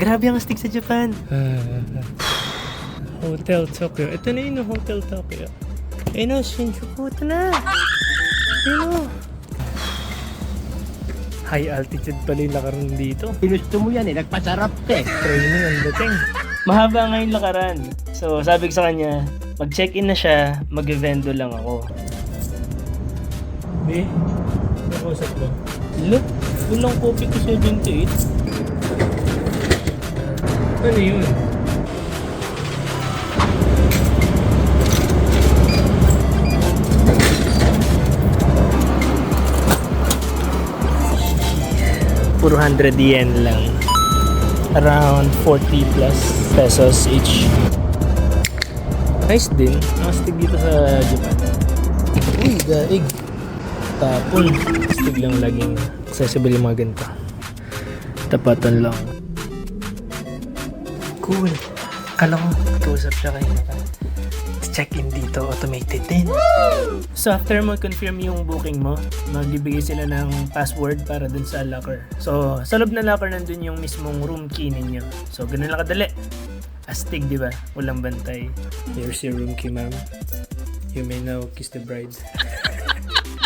Grabe ang astig sa Japan. Hotel Tokyo. Ito na yun, Hotel Tokyo. Eh no, Shinjuku. Ito na. Ayun o. High altitude pala yung lakaran dito. Ginusto mo yan eh, nagpasarap eh. Training ang dating. Mahaba nga yung lakaran. So, sabi ko sa kanya, mag-check-in na siya, mag-vendo lang ako. Di? Nakausap mo. Look, kulang kopi ko 78. Ano yun? Puro 100 yen lang. Around 40 plus pesos each. Nice din. Nakastig dito sa Japan. Uy, daig. Tapon. Astig lang laging accessible yung mga ganito. Tapatan lang. Cool. Kala ko, kausap siya kayo na check-in dito, automated din. So after mo confirm yung booking mo, magbibigay sila ng password para dun sa locker. So sa loob ng locker nandun yung mismong room key ninyo. So ganun lang kadali. Astig, di ba? Walang bantay. Here's your room key, ma'am. You may now kiss the bride.